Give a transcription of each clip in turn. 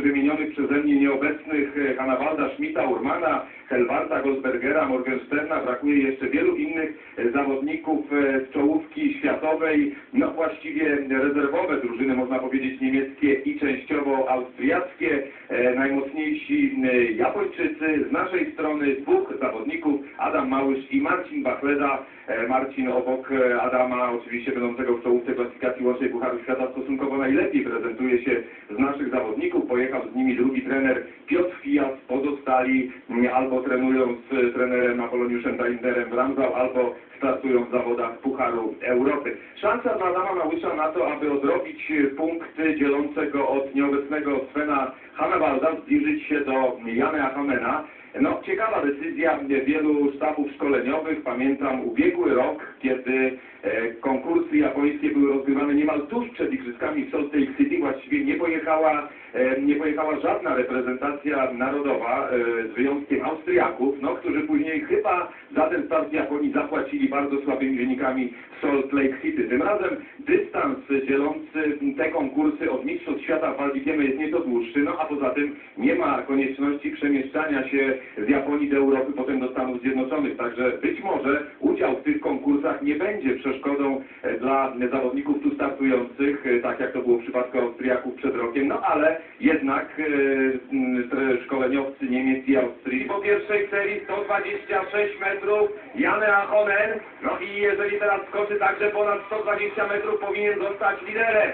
wymienionych przeze mnie nieobecnych e, Hannawalda, Schmidta, Urmana, Helwarta, Goldbergera, Morgensterna, brakuje jeszcze wielu innych e, zawodników e, z czołówki światowej, no właściwie rezerwowe drużyny, można powiedzieć niemieckie i częściowo austriackie, e, najmocniejsi e, Japończycy, z naszej strony dwóch zawodników, Adam Małysz i Marcin Bachleda. E, Marcin obok e, Adama, oczywiście będącego w czołówce klasyfikacji łącznej Pucharu Świata stosunkowo najlepiej prezentuje się z naszych zawodników. Pojechał z nimi drugi trener Piotr Fijas, pozostali m, albo trenują z e, trenerem Apoloniuszem Dainderem Ramzał, albo startują w zawodach Pucharu Europy. Szansa dla Adama Małysza na to, aby odrobić e, punkty dzielące go od nieobecnego Svena Hannawalda, zbliżyć się do Jana Hamena. No, ciekawa decyzja wielu sztabów szkoleniowych. Pamiętam ubiegły rok, kiedy e, japońskie były rozgrywane niemal tuż przed igrzyskami w Salt Lake City. Właściwie nie pojechała, e, nie pojechała żadna reprezentacja narodowa, e, z wyjątkiem Austriaków, no, którzy później chyba za ten start Japonii zapłacili bardzo słabymi wynikami w Salt Lake City. Tym razem dystans dzielący te konkursy od Mistrzostw Świata w Waldikiemy jest nieco dłuższy, no a poza tym nie ma konieczności przemieszczania się z Japonii do Europy, potem do Stanów Zjednoczonych. Także być może udział w tych konkursach nie będzie przeszkodą e, zawodników tu startujących, e, tak jak to było w przypadku Austriaków przed rokiem, no ale jednak m, tre- szkoleniowcy Niemiec i Austrii. Po pierwszej serii 126 metrów Janne Ahonen, no i jeżeli teraz skoczy także ponad 120 metrów powinien zostać liderem.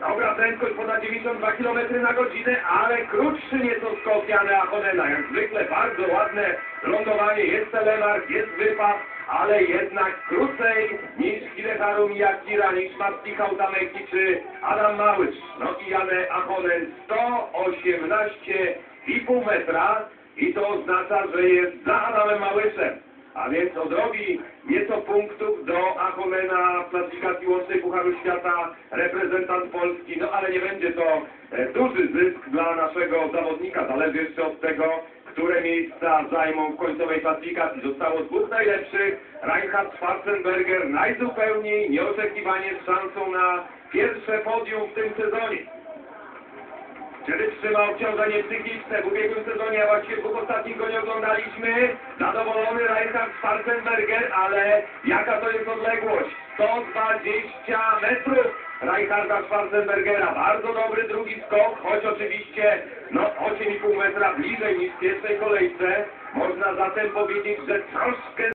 Dobra prędkość ponad 92 km na godzinę, ale krótszy nieco skok Jana Achonena. Jak zwykle bardzo ładne lądowanie, jest telemark, jest wypad, ale jednak krócej niż Hideharu Miyakira, niż Matti Hautameki czy Adam Małysz. No i Jane Achonen 118,5 metra i to oznacza, że jest za Adamem Małyszem. A więc odrobi nieco punktów do Achomena w klasyfikacji łącznej Pucharu Świata reprezentant Polski, no ale nie będzie to e, duży zysk dla naszego zawodnika. Zależy jeszcze od tego, które miejsca zajmą w końcowej klasyfikacji. Zostało dwóch najlepszych. Reinhard Schwarzenberger najzupełniej, nieoczekiwanie z szansą na pierwsze podium w tym sezonie. Czy wytrzyma obciążenie psychiczne? W ubiegłym sezonie, a właściwie dwóch ostatnich go nie oglądaliśmy. Zadowolony Reinhard Schwarzenberger, ale jaka to jest odległość? 120 metrów Reinharda Schwarzenbergera. Bardzo dobry drugi skok, choć oczywiście no 8,5 metra bliżej niż w pierwszej kolejce. Można zatem powiedzieć, że troszkę